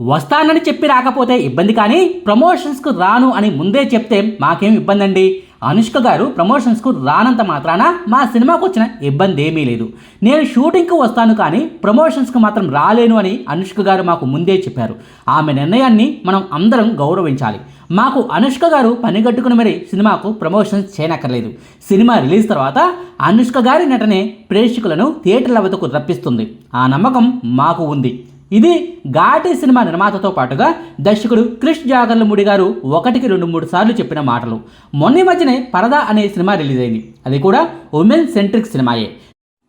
వస్తానని చెప్పి రాకపోతే ఇబ్బంది కానీ ప్రమోషన్స్కు రాను అని ముందే చెప్తే మాకేం ఇబ్బంది అండి అనుష్క గారు ప్రమోషన్స్కు రానంత మాత్రాన మా సినిమాకు వచ్చిన ఇబ్బంది ఏమీ లేదు. నేను షూటింగ్కి వస్తాను కానీ ప్రమోషన్స్కి మాత్రం రాలేను అని అనుష్క గారు మాకు ముందే చెప్పారు. ఆమె నిర్ణయాన్ని మనం అందరం గౌరవించాలి. మాకు అనుష్క గారు పనిగట్టుకుని మరి సినిమాకు ప్రమోషన్స్ చేయనక్కర్లేదు. సినిమా రిలీజ్ తర్వాత అనుష్క గారి నటనే ప్రేక్షకులను థియేటర్ల వద్దకు రప్పిస్తుంది. ఆ నమ్మకం మాకు ఉంది. ఇది ఘాటి సినిమా నిర్మాతతో పాటుగా దర్శకుడు క్రిష్ జాగర్లమూడి గారు ఒకటికి రెండు మూడు సార్లు చెప్పిన మాటలు. మొన్న మధ్యనే పరదా అనే సినిమా రిలీజ్ అయింది. అది కూడా ఉమెన్ సెంట్రిక్ సినిమాయే.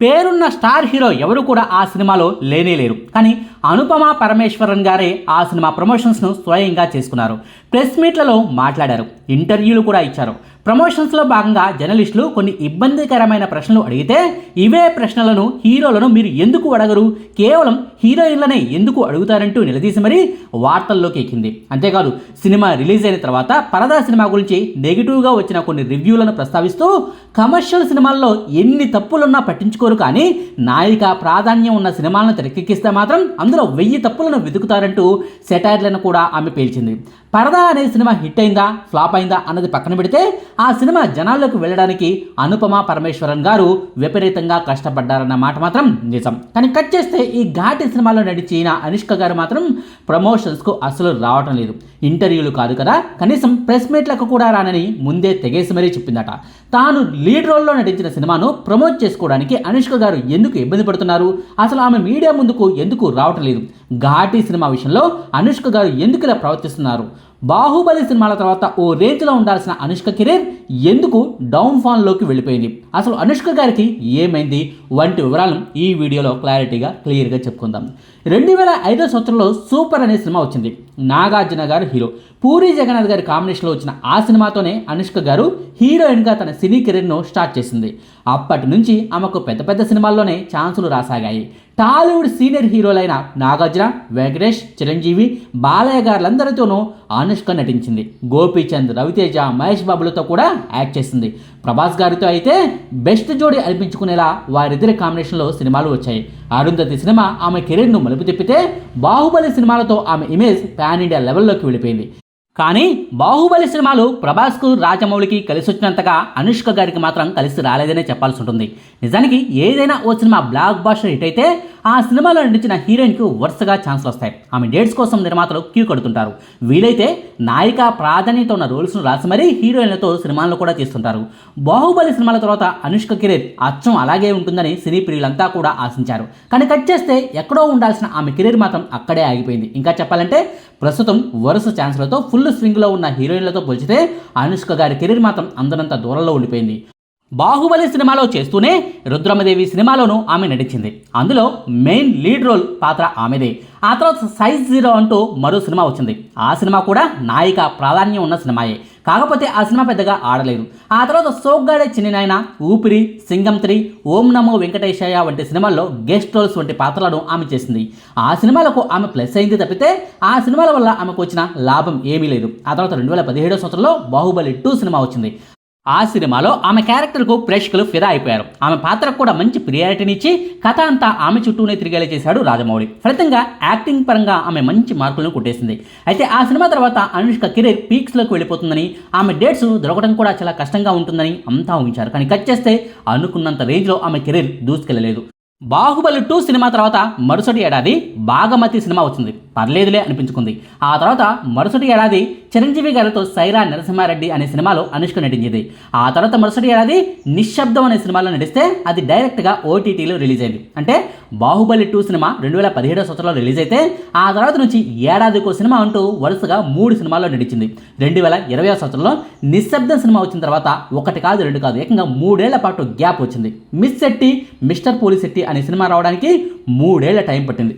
పేరున్న స్టార్ హీరో ఎవరు కూడా ఆ సినిమాలో లేనే లేరు. కానీ అనుపమ పరమేశ్వరన్ గారే ఆ సినిమా ప్రమోషన్స్ను స్వయంగా చేసుకున్నారు. ప్రెస్ మీట్లలో మాట్లాడారు. ఇంటర్వ్యూలు కూడా ఇచ్చారు. ప్రమోషన్స్లో భాగంగా జర్నలిస్టులు కొన్ని ఇబ్బందికరమైన ప్రశ్నలు అడిగితే ఇవే ప్రశ్నలను హీరోలను మీరు ఎందుకు అడగరు? కేవలం హీరోయిన్లనే ఎందుకు అడుగుతారంటూ నిలదీసి మరీ వార్తల్లోకి ఎక్కింది. అంతేకాదు సినిమా రిలీజ్ అయిన తర్వాత పరదా సినిమా గురించి నెగిటివ్గా వచ్చిన కొన్ని రివ్యూలను ప్రస్తావిస్తూ కమర్షియల్ సినిమాల్లో ఎన్ని తప్పులున్నా పట్టించుకోరు కానీ నాయిక ప్రాధాన్యం ఉన్న సినిమాలను తెరకెక్కిస్తే మాత్రం అందులో వెయ్యి తప్పులను వెతుకుతారంటూ సెటైర్లను కూడా ఆమె పేల్చింది. పరదా అనే సినిమా హిట్ అయిందా? ఫ్లాప్ అయిందా? అన్నది పక్కన పెడితే ఆ సినిమా జనాల్లోకి వెళ్ళడానికి అనుపమ పరమేశ్వరన్ గారు విపరీతంగా కష్టపడ్డారన్న మాట మాత్రం నిజం. కానీ కట్ చేస్తే ఈ ఘాటి సినిమాలో నడిచిన అనుష్క గారు మాత్రం ప్రమోషన్స్కు అసలు రావటం లేదు. ఇంటర్వ్యూలు కాదు కదా కనీసం ప్రెస్ మీట్లకు కూడా రానని ముందే తెగేసి మరీ చెప్పిందట. తాను లీడ్ రోల్లో నటించిన సినిమాను ప్రమోట్ చేసుకోవడానికి అనుష్క గారు ఎందుకు ఇబ్బంది పడుతున్నారు? అసలు ఆమె మీడియా ముందుకు ఎందుకు రావటం లేదు? ఘాటి సినిమా విషయంలో అనుష్క గారు ఎందుకు ఇలా ప్రవర్తిస్తున్నారు? బాహుబలి సినిమాల తర్వాత ఓ రేంజ్లో ఉండాల్సిన అనుష్క కెరీర్ ఎందుకు డౌన్ ఫాల్లోకి వెళ్ళిపోయింది? అసలు అనుష్క గారికి ఏమైంది? వంటి వివరాలను ఈ వీడియోలో క్లారిటీగా క్లియర్గా చెప్పుకుందాం. రెండు వేల ఐదో సంవత్సరంలో సూపర్ అనే సినిమా వచ్చింది. నాగార్జున గారు హీరో. పూరి జగన్నాథ్ గారి కాంబినేషన్లో వచ్చిన ఆ సినిమాతోనే అనుష్క గారు హీరోయిన్గా తన సినీ కెరీర్ను స్టార్ట్ చేసింది. అప్పటి నుంచి ఆమెకు పెద్ద పెద్ద సినిమాల్లోనే ఛాన్సులు రాసాగాయి. టాలీవుడ్ సీనియర్ హీరోలైన నాగార్జున వెంకటేష్ చిరంజీవి బాలయ్య గారులందరితోనూ అనుష్క నటించింది. గోపీచంద్ రవితేజ మహేష్ బాబులతో కూడా యాక్ట్ చేసింది. ప్రభాస్ గారితో అయితే బెస్ట్ జోడీ అనిపించుకునేలా వారిద్దరి కాంబినేషన్లో సినిమాలు వచ్చాయి. అరుంధతి సినిమా ఆమె కెరీర్ను మలుపు తిప్పితే బాహుబలి సినిమాలతో ఆమె ఇమేజ్ పాన్ ఇండియా లెవెల్లోకి వెళ్ళిపోయింది. కానీ బాహుబలి సినిమాలు ప్రభాస్కు రాజమౌళికి కలిసి వచ్చినంతగా అనుష్క గారికి మాత్రం కలిసి రాలేదనే చెప్పాల్సి ఉంటుంది నిజానికి ఏదైనా ఓ సినిమా బ్లాక్ బాస్టర్ హిట్ అయితే ఆ సినిమాలో నటించిన హీరోయిన్కు వరుసగా ఛాన్సులు వస్తాయి ఆమె డేట్స్ కోసం నిర్మాతలు క్యూ కడుతుంటారు. వీలైతే నాయిక ప్రాధాన్యత ఉన్న రోల్స్ను రాసి మరీ హీరోయిన్లతో సినిమాలను కూడా తీస్తుంటారు. బాహుబలి సినిమాల తర్వాత అనుష్క కెరీర్ అచ్చం అలాగే ఉంటుందని సినీ ప్రియులంతా కూడా ఆశించారు. కానీ కట్ చేస్తే ఎక్కడో ఉండాల్సిన ఆమె కెరీర్ మాత్రం అక్కడే ఆగిపోయింది. ఇంకా చెప్పాలంటే ప్రస్తుతం వరుస ఛాన్స్లతో ఫుల్ స్వింగ్లో ఉన్న హీరోయిన్లతో పోల్చితే అనుష్క గారి కెరీర్ మాత్రం అందరంత దూరంలో ఉండిపోయింది. బాహుబలి సినిమాలో చేస్తూనే రుద్రమదేవి సినిమాలోనూ ఆమె నటించింది. అందులో మెయిన్ లీడ్ రోల్ పాత్ర ఆమెదే. ఆ తర్వాత సైజ్ జీరో అంటూ మరో సినిమా వచ్చింది. ఆ సినిమా కూడా నాయిక ప్రాధాన్యం ఉన్న సినిమాయే. కాకపోతే ఆ సినిమా పెద్దగా ఆడలేదు. ఆ తర్వాత సోగ్గాడే చిన్ని నాయన ఊపిరి సింగం త్రీ ఓం నమో వెంకటేశయ్య వంటి సినిమాల్లో గెస్ట్ రోల్స్ వంటి పాత్రలను ఆమె చేసింది. ఆ సినిమాలకు ఆమె ప్లస్ అయింది తప్పితే ఆ సినిమాల వల్ల ఆమెకు వచ్చిన లాభం ఏమీ లేదు. ఆ తర్వాత రెండు వేల పదిహేడో సంవత్సరంలో బాహుబలి టూ సినిమా వచ్చింది. ఆ సినిమాలో ఆమె క్యారెక్టర్కు ప్రేక్షకులు ఫిదా అయిపోయారు. ఆమె పాత్రకు కూడా మంచి ప్రియారిటీనిచ్చి కథ అంతా ఆమె చుట్టూనే తిరిగేలా చేశాడు రాజమౌళి. ఫలితంగా యాక్టింగ్ పరంగా ఆమె మంచి మార్కులను కొట్టేసింది. అయితే ఆ సినిమా తర్వాత అనుష్క కెరీర్ పీక్స్లోకి వెళ్ళిపోతుందని ఆమె డేట్స్ దొరకడం కూడా చాలా కష్టంగా ఉంటుందని అంతా ఊహించారు. కానీ కట్ చేస్తే అనుకున్నంత రేంజ్లో ఆమె కెరీర్ దూసుకెళ్ళలేదు. బాహుబలి టూ సినిమా తర్వాత మరుసటి ఏడాది బాగమతి సినిమా వచ్చింది. పర్లేదులే అనిపించుకుంది. ఆ తర్వాత మరుసటి ఏడాది చిరంజీవి గారితో సైరా నరసింహారెడ్డి అనే సినిమాలో అనుష్క నటించింది. ఆ తర్వాత మరుసటి ఏడాది నిశ్శబ్దం అనే సినిమాలో నటిస్తే అది డైరెక్ట్గా ఓటీటీలో రిలీజ్ అయింది. అంటే బాహుబలి టూ సినిమా రెండు వేల పదిహేడో సంవత్సరంలో రిలీజ్ అయితే ఆ తర్వాత నుంచి ఏడాదికో సినిమా అంటూ వరుసగా మూడు సినిమాల్లో నటించింది. రెండు వేల ఇరవై సంవత్సరంలో నిశ్శబ్దం సినిమా వచ్చిన తర్వాత ఒకటి కాదు రెండు కాదు ఏకంగా మూడేళ్ళ పాటు గ్యాప్ వచ్చింది. Miss Shetty mister Polishetty అనే సినిమా రావడానికి మూడేళ్ళ టైం పట్టింది.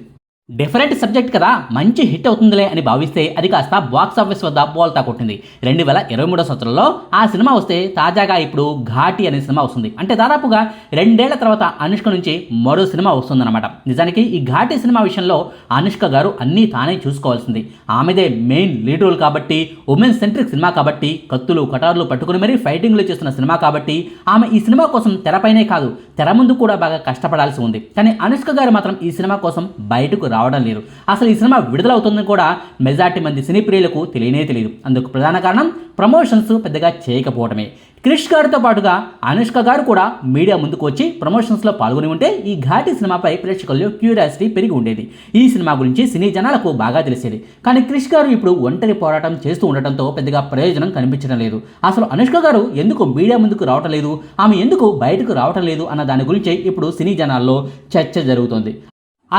డిఫరెంట్ సబ్జెక్ట్ కదా మంచి హిట్ అవుతుందిలే అని భావిస్తే అది కాస్త బాక్స్ ఆఫీస్ వద్ద బోల్తా కొట్టింది. రెండు వేల ఇరవై మూడో సంవత్సరంలో ఆ సినిమా వస్తే తాజాగా ఇప్పుడు ఘాటి అనే సినిమా వస్తుంది. అంటే దాదాపుగా రెండేళ్ళ తర్వాత అనుష్క నుంచి మరో సినిమా వస్తుందన్నమాట. నిజానికి ఈ ఘాటి సినిమా విషయంలో అనుష్క గారు అన్నీ తానే చూసుకోవాల్సింది. ఆమెదే మెయిన్ లీడ్ రోల్ కాబట్టి ఉమెన్ సెంట్రిక్ సినిమా కాబట్టి కత్తులు కటార్లు పట్టుకుని మరీ ఫైటింగ్లు చేస్తున్న సినిమా కాబట్టి ఆమె ఈ సినిమా కోసం తెరపైనే కాదు తెర ముందు కూడా బాగా కష్టపడాల్సి ఉంది. కానీ అనుష్క గారు మాత్రం ఈ సినిమా కోసం బయటకు రావడం లేదు. అసలు ఈ సినిమా విడుదలవుతుందని కూడా మెజార్టీ మంది సినీ ప్రియులకు తెలియనే తెలియదు. అందుకు ప్రధాన కారణం ప్రమోషన్స్ పెద్దగా చేయకపోవడమే. క్రిష్ గారితో పాటుగా అనుష్క గారు కూడా మీడియా ముందుకు వచ్చి ప్రమోషన్స్లో పాల్గొని ఉంటే ఈ ఘాటి సినిమాపై ప్రేక్షకుల్లో క్యూరియాసిటీ పెరిగి ఉండేది. ఈ సినిమా గురించి సినీ జనాలకు బాగా తెలిసేది. కానీ క్రిష్ గారు ఇప్పుడు ఒంటరి పోరాటం చేస్తూ ఉండటంతో పెద్దగా ప్రయోజనం కనిపించడం లేదు. అసలు అనుష్క గారు ఎందుకు మీడియా ముందుకు రావటం లేదు? ఆమె ఎందుకు బయటకు రావటం లేదు? అన్న దాని గురించి ఇప్పుడు సినీ జనాల్లో చర్చ జరుగుతోంది.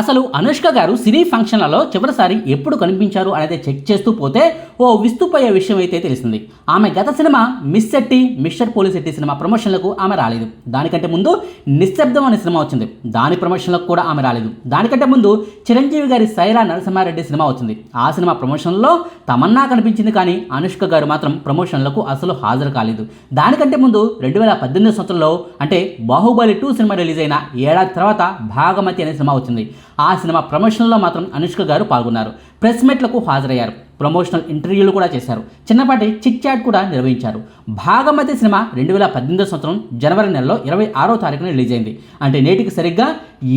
అసలు అనుష్క గారు సినీ ఫంక్షన్లలో చివరిసారి ఎప్పుడు కనిపించారు అనేది చెక్ చేస్తూ పోతే ఓ విస్తుపోయే విషయం అయితే తెలిసింది. ఆమె గత cinema miss Shetty mister Polishetty cinema ప్రమోషన్లకు ఆమె రాలేదు. దానికంటే ముందు నిశ్శబ్దం అనే సినిమా వచ్చింది. దాని ప్రమోషన్లకు కూడా ఆమె రాలేదు. దానికంటే ముందు చిరంజీవి గారి సైరా నరసింహారెడ్డి సినిమా వచ్చింది. ఆ సినిమా ప్రమోషన్లో తమన్నా కనిపించింది కానీ అనుష్క గారు మాత్రం ప్రమోషన్లకు అసలు హాజరు కాలేదు. దానికంటే ముందు రెండు వేల పద్దెనిమిది సంవత్సరంలో అంటే బాహుబలి టూ సినిమా రిలీజ్ అయిన ఏడాది తర్వాత భాగమతి అనే సినిమా వచ్చింది. ఆ సినిమా ప్రమోషన్లో మాత్రం అనుష్క గారు పాల్గొన్నారు. ప్రెస్ మీట్లకు హాజరయ్యారు. ప్రమోషనల్ ఇంటర్వ్యూలు కూడా చేశారు. చిన్నపాటి చిట్ చాట్ కూడా నిర్వహించారు. భాగమతి సినిమా రెండు వేల పద్దెనిమిదో సంవత్సరం జనవరి నెలలో ఇరవై ఆరో తారీఖున రిలీజ్ అయింది అంటే నేటికి సరిగ్గా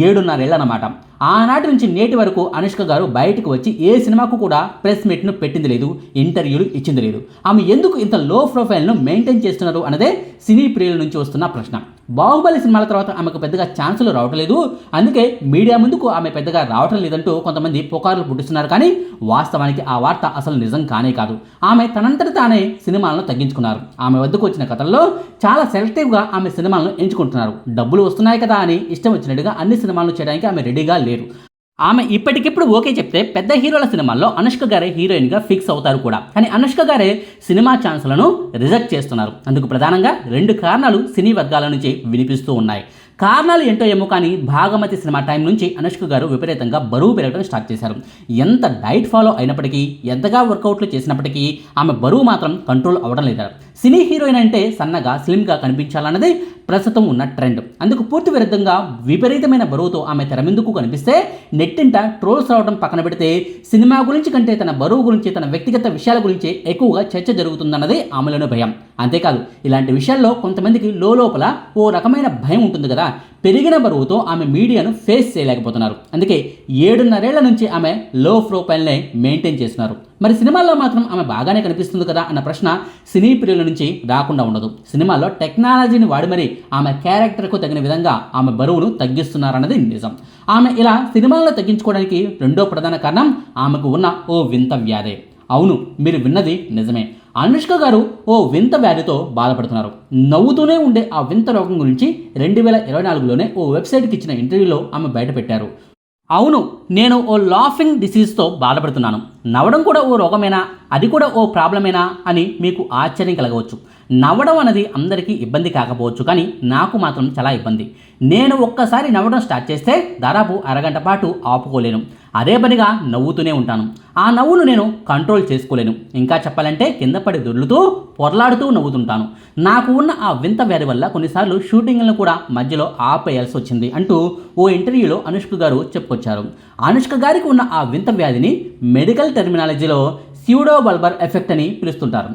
ఏడున్నరేళ్ళనమాట ఆనాటి నుంచి నేటి వరకు అనుష్క గారు బయటకు వచ్చి ఏ సినిమాకు కూడా ప్రెస్ మీట్ను పెట్టింది లేదు ఇంటర్వ్యూలు ఇచ్చింది లేదు. ఆమె ఎందుకు ఇంత లో ప్రొఫైల్ను మెయింటైన్ చేస్తున్నారు అన్నదే సినీ ప్రియుల నుంచి వస్తున్న ప్రశ్న. బాహుబలి సినిమాల తర్వాత ఆమెకు పెద్దగా ఛాన్సులు రావటం లేదు అందుకే మీడియా ముందుకు ఆమె పెద్దగా రావటం లేదంటూ కొంతమంది పుకార్లు పుట్టిస్తున్నారు. కానీ వాస్తవానికి ఆ వార్త అసలు నిజం కానే కాదు. ఆమె తనంతట తానే సినిమాలను తగ్గించుకున్నారు. ఆమె వద్దకు వచ్చిన కథల్లో చాలా సెలెక్టివ్గా ఆమె సినిమాలను ఎంచుకుంటున్నారు. డబ్బులు వస్తున్నాయి కదా అని ఇష్టం వచ్చినట్టుగా అన్ని సినిమాలను చేయడానికి ఆమె రెడీగా లేరు. ఆమె ఇప్పటికిప్పుడు ఓకే చెప్తే పెద్ద హీరోల సినిమాల్లో అనుష్క గారే హీరోయిన్గా ఫిక్స్ అవుతారు కూడా. కానీ అనుష్క గారే సినిమా ఛాన్సులను రిజెక్ట్ చేస్తున్నారు. అందుకు ప్రధానంగా రెండు కారణాలు సినీ వర్గాల నుంచి వినిపిస్తూ ఉన్నాయి. కారణాలు ఏంటో ఏమో కానీ భాగమతి సినిమా టైం నుంచి అనుష్క గారు విపరీతంగా బరువు పెరగడం స్టార్ట్ చేశారు. ఎంత డైట్ ఫాలో అయినప్పటికీ ఎంతగా వర్కౌట్లు చేసినప్పటికీ ఆమె బరువు మాత్రం కంట్రోల్ అవ్వడం లేదు సినీ హీరోయిన్ అంటే సన్నగా స్లిమ్గా కనిపించాలన్నది ప్రస్తుతం ఉన్న ట్రెండ్. అందుకు పూర్తి విరుద్ధంగా విపరీతమైన బరువుతో ఆమె తెరమిందుకు కనిపిస్తే నెట్టింట ట్రోల్స్ రావడం పక్కన పెడితే సినిమా గురించి కంటే తన బరువు గురించి తన వ్యక్తిగత విషయాల గురించి ఎక్కువగా చర్చ జరుగుతుందన్నది ఆమెలోని భయం. అంతేకాదు ఇలాంటి విషయాల్లో కొంతమందికి లోపల ఓ రకమైన భయం ఉంటుంది కదా. పెరిగిన బరువుతో ఆమె మీడియాను ఫేస్ చేయలేకపోతున్నారు. అందుకే ఏడున్నరేళ్ళ నుంచి ఆమె లో ప్రొఫైల్నే మెయింటైన్ చేస్తున్నారు. మరి సినిమాల్లో మాత్రం ఆమె బాగానే కనిపిస్తుంది కదా అన్న ప్రశ్న సినీ ప్రియుల నుంచి రాకుండా ఉండదు. సినిమాల్లో టెక్నాలజీని వాడి మరి ఆమె క్యారెక్టర్కు తగిన విధంగా ఆమె బరువును తగ్గిస్తున్నారన్నది నిజం. ఆమె ఇలా సినిమాలను తగ్గించుకోవడానికి రెండో ప్రధాన కారణం ఆమెకు ఉన్న ఓ వింత వ్యాధే. అవును మీరు విన్నది నిజమే. అనుష్క గారు ఓ వింత వ్యాధితో బాధపడుతున్నారు. నవ్వుతూనే ఉండే ఆ వింత రోగం గురించి రెండు వేల ఇరవై నాలుగులోనే ఓ వెబ్సైట్కి ఇచ్చిన ఇంటర్వ్యూలో ఆమె బయటపెట్టారు. అవును నేను ఓ లాఫింగ్ డిసీజ్తో బాధపడుతున్నాను. నవ్వడం కూడా ఓ రోగమేనా? అది కూడా ఓ ప్రాబ్లమేనా? అని మీకు ఆశ్చర్యం కలగవచ్చు. నవ్వడం అనేది అందరికీ ఇబ్బంది కాకపోవచ్చు కానీ నాకు మాత్రం చాలా ఇబ్బంది. నేను ఒక్కసారి నవ్వడం స్టార్ట్ చేస్తే దాదాపు అరగంట పాటు ఆపుకోలేను. అదే పనిగా నవ్వుతూనే ఉంటాను. ఆ నవ్వును నేను కంట్రోల్ చేసుకోలేను. ఇంకా చెప్పాలంటే కింద పడి దొర్లుతూ పొరలాడుతూ నవ్వుతుంటాను. నాకు ఉన్న ఆ వింత వ్యాధి వల్ల కొన్నిసార్లు షూటింగ్లను కూడా మధ్యలో ఆపేయాల్సి వచ్చింది అంటూ ఓ ఇంటర్వ్యూలో అనుష్క గారు చెప్పుకొచ్చారు. అనుష్క గారికి ఉన్న ఆ వింత వ్యాధిని మెడికల్ టెర్మినాలజీలో స్యూడో బల్బర్ ఎఫెక్ట్ అని పిలుస్తుంటారు.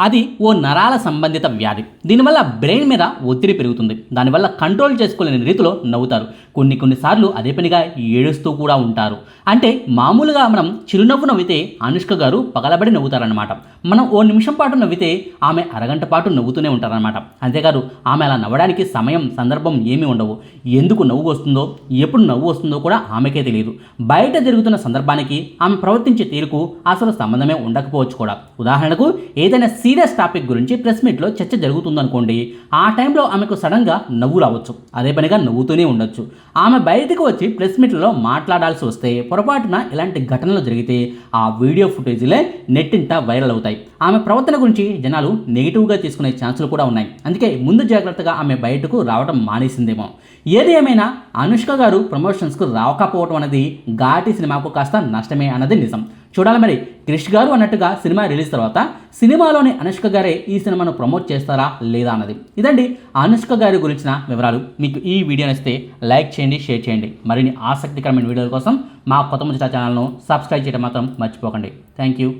అది ఓ నరాల సంబంధిత వ్యాధి. దీనివల్ల బ్రెయిన్ మీద ఒత్తిడి పెరుగుతుంది. దానివల్ల కంట్రోల్ చేసుకోలేని రీతిలో నవ్వుతారు. కొన్ని కొన్నిసార్లు అదే పనిగా ఏడుస్తూ కూడా ఉంటారు. అంటే మామూలుగా మనం చిరునవ్వు నవ్వితే అనుష్క గారు పగలబడి నవ్వుతారనమాట మనం ఓ నిమిషం పాటు నవ్వితే ఆమె అరగంట పాటు నవ్వుతూనే ఉంటారనమాట అంతేకాదు ఆమె అలా నవ్వడానికి సమయం సందర్భం ఏమీ ఉండవు. ఎందుకు నవ్వు వస్తుందో ఎప్పుడు నవ్వు వస్తుందో కూడా ఆమెకే తెలియదు. బయట జరుగుతున్న సందర్భానికి ఆమె ప్రవర్తించే తీరుకు అసలు సంబంధమే ఉండకపోవచ్చు కూడా. ఉదాహరణకు ఏదైనా సీరియస్ టాపిక్ గురించి ప్రెస్ మీట్లో చర్చ జరుగుతుందనుకోండి ఆ టైంలో ఆమెకు సడన్గా నవ్వు రావచ్చు. అదే పనిగా నవ్వుతూనే ఉండొచ్చు. ఆమె బయటకు వచ్చి ప్రెస్ మీట్లలో మాట్లాడాల్సి వస్తే పొరపాటున ఇలాంటి ఘటనలు జరిగితే ఆ వీడియో ఫుటేజీలే నెట్టింట వైరల్ అవుతాయి. ఆమె ప్రవర్తన గురించి జనాలు నెగిటివ్గా తీసుకునే ఛాన్సులు కూడా ఉన్నాయి. అందుకే ముందు జాగ్రత్తగా ఆమె బయటకు రావడం మానేసిందేమో. ఏది ఏమైనా అనుష్క గారు ప్రమోషన్స్కు రావకపోవడం అనేది ఘాటి సినిమాకు కాస్త నష్టమే అన్నది నిజం. చూడాలి మరి. క్రిష్ గారు అన్నట్టుగా సినిమా రిలీజ్ తర్వాత సినిమాలోని అనుష్క గారే ఈ సినిమాను ప్రమోట్ చేస్తారా లేదా అన్నది. ఇదండి అనుష్క గారి గురించిన వివరాలు. మీకు ఈ వీడియో నచ్చితే లైక్ చేయండి షేర్ చేయండి. మరిన్ని ఆసక్తికరమైన వీడియోల కోసం మా కొత్త ముచ్చట ఛానల్ను సబ్స్క్రైబ్ చేయడం మాత్రం మర్చిపోకండి. Thank you.